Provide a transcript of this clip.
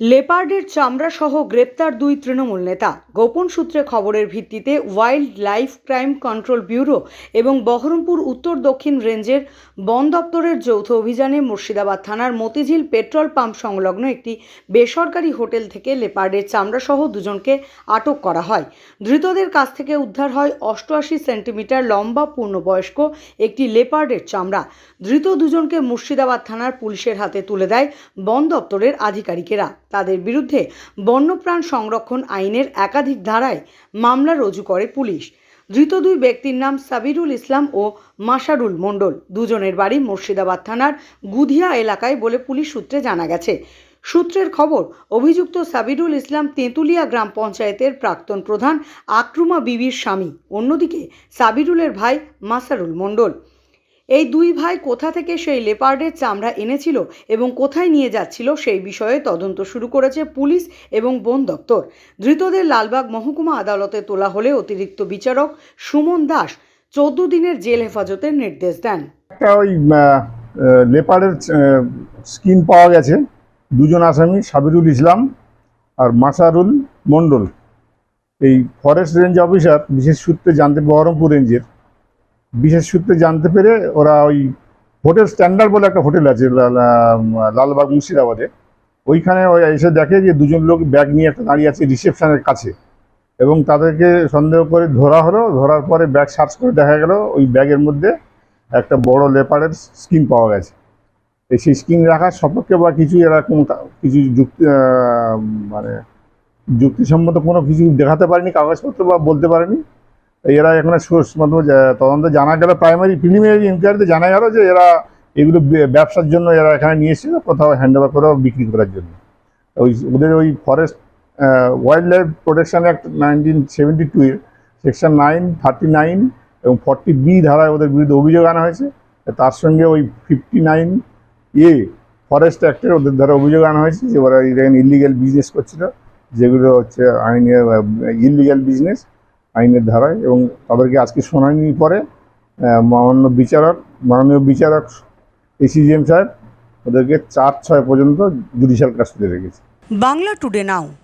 লেপার্ডের চামড়া সহ গ্রেপ্তার দুই তৃণমূল নেতা। গোপন সূত্রে খবরের ভিত্তিতে wild life crime control bureau এবং বহরমপুর উত্তর দক্ষিণ রেঞ্জের বন দপ্তরের যৌথ অভিযানে মুর্শিদাবাদ থানার মতিঝিল পেট্রোল পাম্প সংলগ্ন একটি বেসরকারি হোটেল থেকে লেপার্ডের চামড়া সহ দুজনকে আটক করা হয়। ধৃতদের কাছ থেকে উদ্ধার হয় অষ্টআশি সেন্টিমিটার লম্বা পূর্ণবয়স্ক একটি লেপার্ডের চামড়া। ধৃত দুজনকে মুর্শিদাবাদ থানার পুলিশের হাতে তুলে দেয় বন দপ্তরের আধিকারিকেরা। তাদের বিরুদ্ধে বন্যপ্রাণ সংরক্ষণ আইনের একাধিক ধারায় মামলা রুজু করে পুলিশ। ধৃত দুই ব্যক্তির নাম সাবিরুল ইসলাম ও মাসারুল মণ্ডল। দুজনের বাড়ি মুর্শিদাবাদ থানার গুধিয়া এলাকায় বলে পুলিশ সূত্রে জানা গেছে। সূত্রের খবর, অভিযুক্ত সাবিরুল ইসলাম তেঁতুলিয়া গ্রাম পঞ্চায়েতের প্রাক্তন প্রধান আক্রুমা বিবির স্বামী। অন্যদিকে সাবিরুলের ভাই মাসারুল মণ্ডল। এই দুই ভাই কোথা থেকে সেই লেপার্ডের চামড়া এনেছিল এবং কোথায় নিয়ে যাচ্ছিল সেই বিষয়ে তদন্ত শুরু করেছে পুলিশ এবং বন দপ্তর। ধৃতদের লালবাগ মহকুমা আদালতে তোলা হলে অতিরিক্ত বিচারক সুমন দাস চোদ্দ দিনের জেল হেফাজতের নির্দেশ দেন। একটা ওই লেপারের স্কিন পাওয়া গেছে। দুজন আসামি, সাবিরুল ইসলাম আর মাসারুল মণ্ডল। এই ফরেস্ট রেঞ্জ অফিসার, বিশেষ সূত্রে জানতে বহরমপুর রেঞ্জের। বিশেষ সূত্রে জানতে পেরে ওরা ওই হোটেল স্ট্যান্ডার্ড বলে একটা হোটেল আছে লালবাগ মুর্শিদাবাদে। ওইখানে ওই এসে দেখে যে দুজন লোক ব্যাগ নিয়ে একটা দাঁড়িয়ে আছে রিসেপশনের কাছে। এবং তাদেরকে সন্দেহ করে ধরা হলো, ধরার পরে ব্যাগ সার্চ করে দেখা গেল ওই ব্যাগের মধ্যে একটা বড় লেপারের স্কিন পাওয়া গেছে। এই সেই স্কিন রাখার সপক্ষে বা কিছু এরকম কিছু যুক্তি মানে যুক্তিসম্মত কোনো কিছু দেখাতে পারেনি, কাগজপত্র বা বলতে পারেনি। এরা এখানে সোর্স মতো তদন্তে জানা গেল প্রাইমারি প্রিলিমিনারি ইনকোয়ারিতে জানা গেল যে এরা এগুলো ব্যবসার জন্য এরা এখানে নিয়ে এসেছিল, কোথাও হ্যান্ড ওভার করে বিক্রি করার জন্য। ওই ওদের ওই forest wildlife protection act nineteen seventy two এর সেকশন নাইন থার্টি নাইন এবং ফর্টি বি ধারায় ওদের বিরুদ্ধে অভিযোগ আনা হয়েছে। তার সঙ্গে ওই ফিফটি নাইন এ ফরেস্ট অ্যাক্টের ওদের দ্বারা অভিযোগ আনা হয়েছে যে ওরা এখানে ইলিগ্যাল বিজনেস করছিল, যেগুলো হচ্ছে আইনের ইলিগ্যাল বিজনেস আইনের ধারায় এবং তাদেরকে আজকে শুনানির পরে মাননীয় বিচারক মাননীয় বিচারক এসিজিএম সাহেব ওদেরকে চার ছয় পর্যন্ত জুডিশিয়াল কাস্টডিতে রেখেছে। বাংলা টুডে নাও